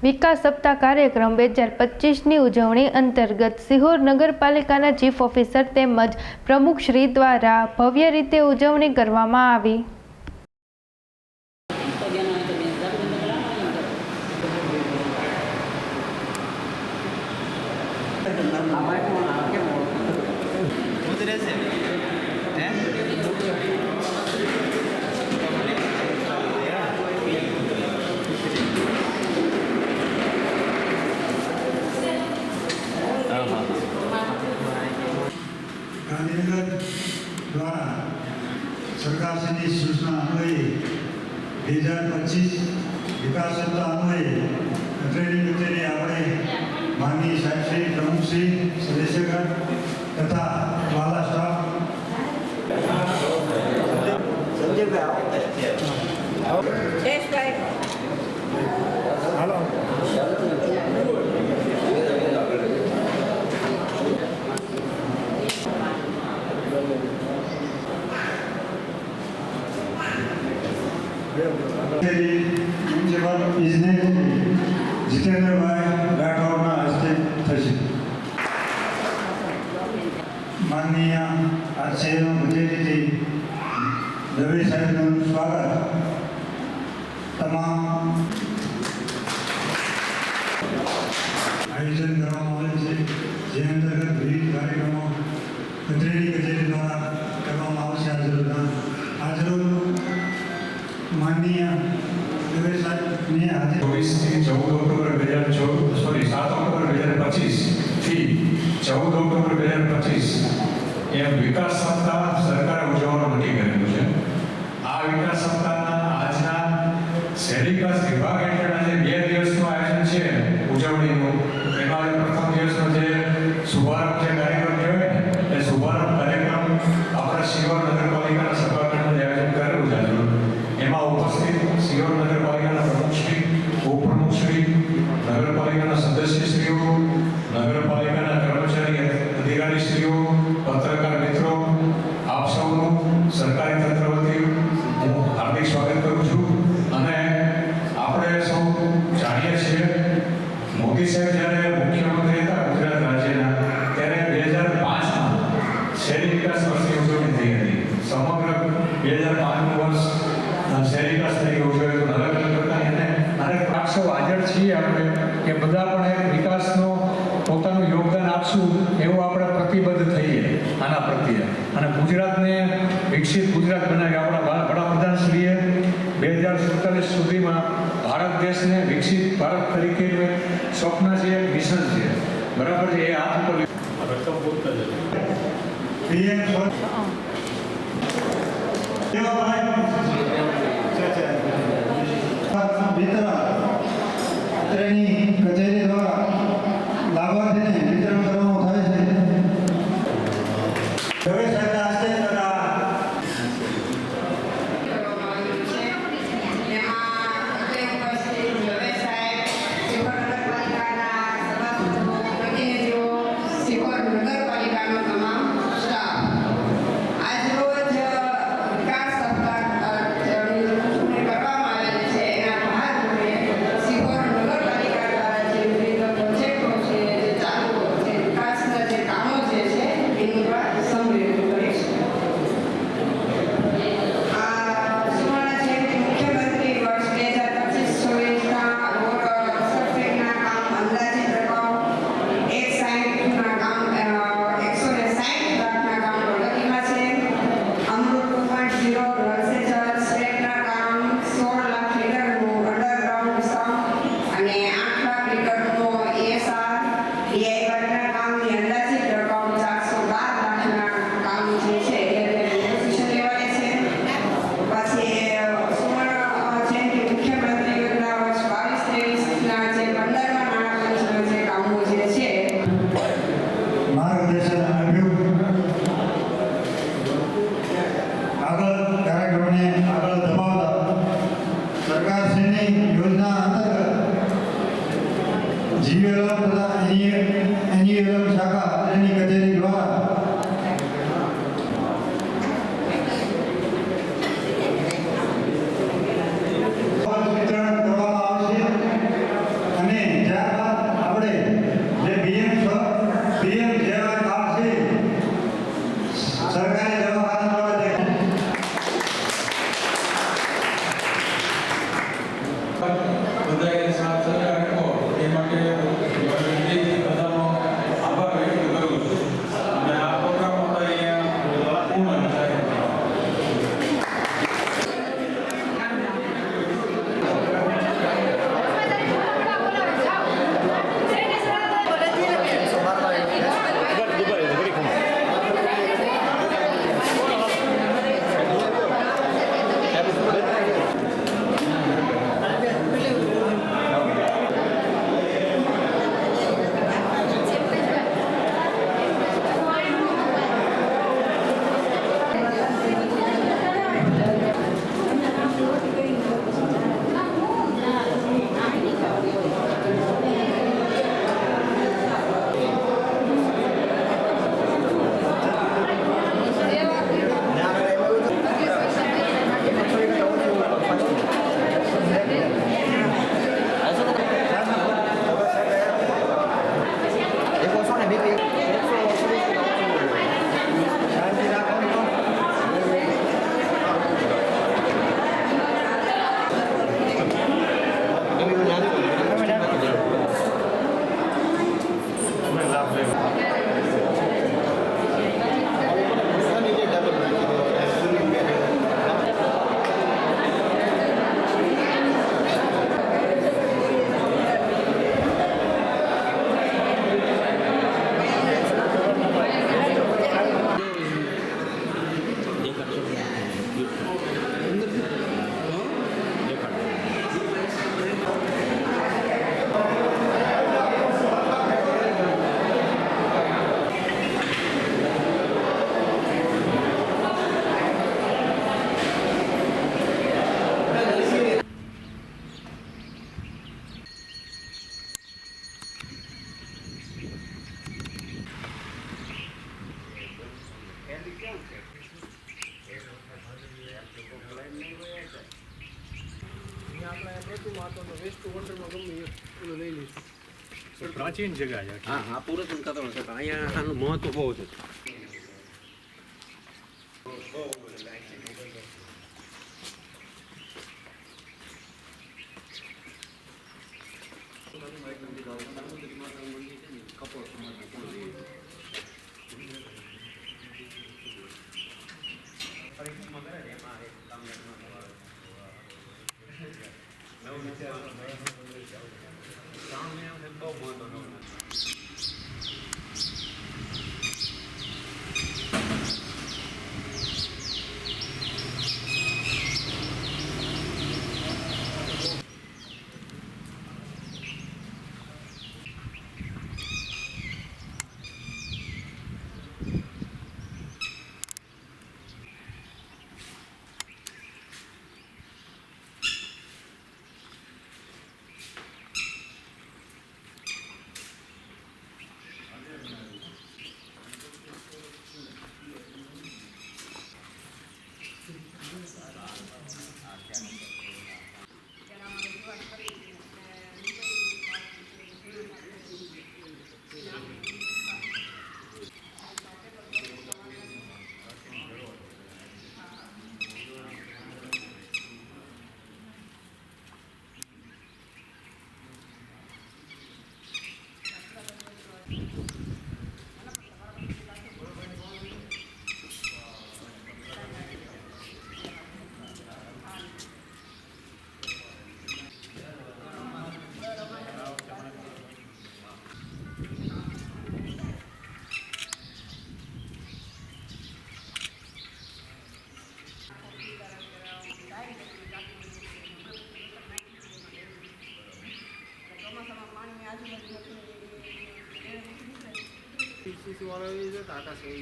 વિકાસ સપ્તાહ કાર્યક્રમ બે હજાર પચીસની ઉજવણી અંતર્ગત સિહોર નગરપાલિકાના ચીફ ઓફિસર તેમજ પ્રમુખશ્રી દ્વારા ભવ્ય રીતે ઉજવણી કરવામાં આવી. રહેશે ગાંધીનગર દ્વારા સરકારશ્રીની સૂચના અન્વયે બે હજાર પચીસ વિકાસ સત્તા અન્વયે કચેરી કચેરી આપણે માનની સાહેબશ્રી પ્રમુખશ્રી, સદસ્યગણ તથા મ્યુનિસિપલ ઇજનેર જીતેન્દ્રભાઈ રાઠોડના હસ્તે થશે. માનનીય આ શહેરનો કચેરીથી દવે સાહેબનું સ્વાગત તમામ આયોજન કરવામાં આવે છે. જે અંતર્ગત વિવિધ કાર્યક્રમો કચેરી કચેરી દ્વારા કરવામાં આવશે. આજરોજના આજરોજ માનનીય દવે સાહેબની હાજર. ચોવીસથી ચૌદ ઓક્ટોબર બે હજાર ચૌદ સોરી, સાત ઓક્ટોબર બે હજાર પચીસથી ચૌદ ઓક્ટોબર બે હજાર પચીસ એમ વિકાસ સપ્તાહ સરકારે ઉજવવાનું નક્કી કરેલું છે. આ વિકાસ સપ્તાહના આજના શહેરી વિકાસ વિભાગ હેઠળના જે બે દિવસનું આયોજન છે ઉજવણીનું એમાં જે પ્રથમ દિવસનો જે શુભારંભ જે કાર્યક્રમ કહેવાય ને એ શુભારંભ કાર્યક્રમ આપણા શિવર નગરપાલિકાના સભાખંડનું જે આયોજન કરેલું છે આજનું. એમાં ઉપસ્થિત સિયોર નગરપાલિકાના પ્રમુખશ્રી ઉપપ્રમુખશ્રી નગરપાલિકાના સદસ્યશ્રીઓ નગરપાલિકાના કર્મચારી અધિકારીશ્રીઓ પત્રકાર મિત્રો આપ સૌનું સરકારી તંત્ર વતી હું હાર્દિક સ્વાગત કરું છું અને આપણે સૌ જાણીએ છીએ મોદી સાહેબ જ્યારે મુખ્યમંત્રી હતા ગુજરાત રાજ્યના ત્યારે બે હજાર પાંચમાં શહેરી વિકાસ વર્ષની ઉજવણી થઈ હતી સમગ્ર બે હજાર પાંચનું વર્ષ અ, શહેરી વિકાસ તરીકે ઉજવાયું હતું અલગ અલગ પ્રકારની અને અને આપશો હાજર છીએ આપણે કે બધા પણ એક વિકાસનો પોતાનું યોગદાન આપશું એવું આપણે પ્રતિબદ્ધ થઈએ આના પ્રત્યે. અને ગુજરાતને વિકસિત ગુજરાત બનાવી આપણા વડાપ્રધાનશ્રીએ બે હજાર સુડતાલીસ સુધીમાં ભારત દેશને વિકસિત ભારત તરીકે સ્વપ્ન છે એક મિશન છે. બરાબર છે? એ હાથ ઉપર પીએમ વિતરણ. કચેરી દ્વારા લાભાર્થીને પ્રાચીન જગ્યા છે હા હા પુરાતન કતરણ છે પણ અહીંયા આનું મહત્વ બહુ છે Então, né, Down now and go one. Né? বড় হয়ে যেত আকাশ হয়ে